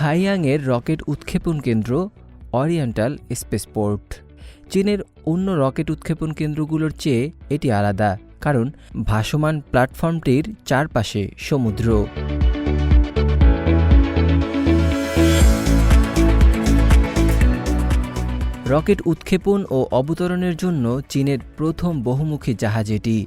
হাইয়াংয়ের rocket উৎক্ষেপণ কেন্দ্র oriental spaceport চীনের অন্য রকেট উৎক্ষেপণ কেন্দ্রগুলোর চেয়ে এটি আলাদা, কারণ ভাসমান প্ল্যাটফর্মটির চারপাশে সমুদ্র। রকেট উৎক্ষেপণ ও অবতরণের জন্য চীনের প্রথম বহুমুখী জাহাজ এটি।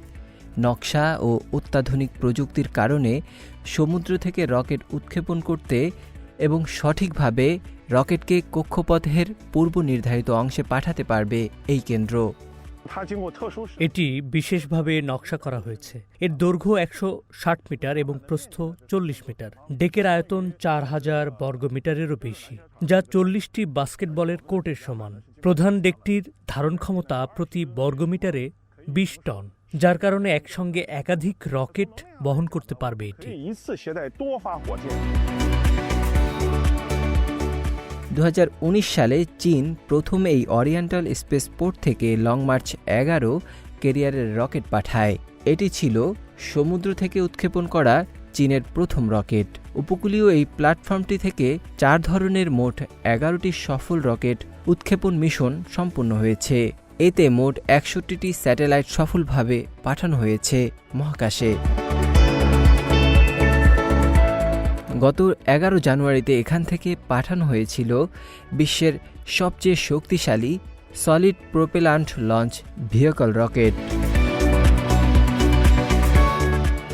নকশা ও অত্যাধুনিক প্রযুক্তির কারণে সমুদ্র থেকে রকেট উৎক্ষেপণ করতে এবং সঠিকভাবে রকেটকে কক্ষপথের পূর্ব নির্ধারিত অংশে পাঠাতে পারবে এই কেন্দ্র। এটি বিশেষভাবে নকশা করা হয়েছে। এর দৈর্ঘ্য একশো ষাট মিটার এবং প্রস্থ চল্লিশ মিটার। ডেকের আয়তন চার হাজার বর্গ মিটারেরও বেশি, যা চল্লিশটি বাস্কেটবলের কোর্টের সমান। প্রধান ডেকটির ধারণ ক্ষমতা প্রতি বর্গ মিটারে বিশ টন, যার কারণে একসঙ্গে একাধিক রকেট বহন করতে পারবে এটি। দু হাজার উনিশ সালে চীন প্রথম এই অরিয়েন্টাল স্পেসপোর্ট থেকে লং মার্চ এগারো কেরিয়ারের রকেট পাঠায়। এটি ছিল সমুদ্র থেকে উৎক্ষেপণ করা চীনের প্রথম রকেট। উপকূলীয় এই প্ল্যাটফর্মটি থেকে চার ধরনের মোট এগারোটি সফল রকেট উৎক্ষেপণ মিশন সম্পন্ন হয়েছে। এতে মোট একষট্টিটি স্যাটেলাইট সফলভাবে পাঠানো হয়েছে মহাকাশে। গত এগারো জানুয়ারিতে এখান থেকে পাঠানো হয়েছিল বিশ্বের সবচেয়ে শক্তিশালী solid propellant launch vehicle rocket.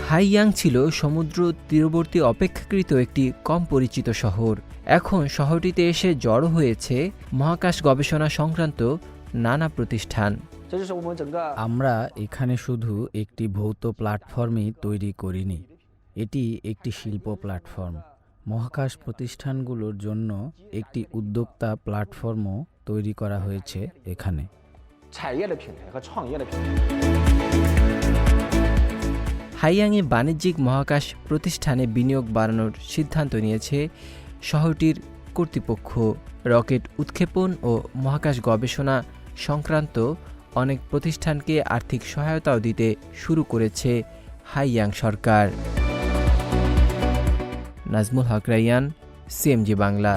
Haiyang ছিল সমুদ্র তীরবর্তী অপেক্ষাকৃত একটি কম পরিচিত শহর। এখন শহরটিতে এসে জড়ো হয়েছে মহাকাশ গবেষণা সংক্রান্ত নানা প্রতিষ্ঠান। আমরা এখানে শুধু একটি ভৌত প্ল্যাটফর্মই তৈরি করিনি। এটি একটি শিল্প প্ল্যাটফর্ম। মহাকাশ প্রতিষ্ঠানগুলোর জন্য একটি উদ্যোক্তা প্ল্যাটফর্মও তৈরি করা হয়েছে এখানে। হাইয়াংয়ে বাণিজ্যিক মহাকাশ প্রতিষ্ঠানে বিনিয়োগ বাড়ানোর সিদ্ধান্ত নিয়েছে শহরটির কর্তৃপক্ষ। রকেট উৎক্ষেপণ ও মহাকাশ গবেষণা সংক্রান্ত অনেক প্রতিষ্ঠানকে আর্থিক সহায়তাও দিতে শুরু করেছে হাইয়াং সরকার। নাজমুল হক রাইয়ান সিএমজি বাংলা।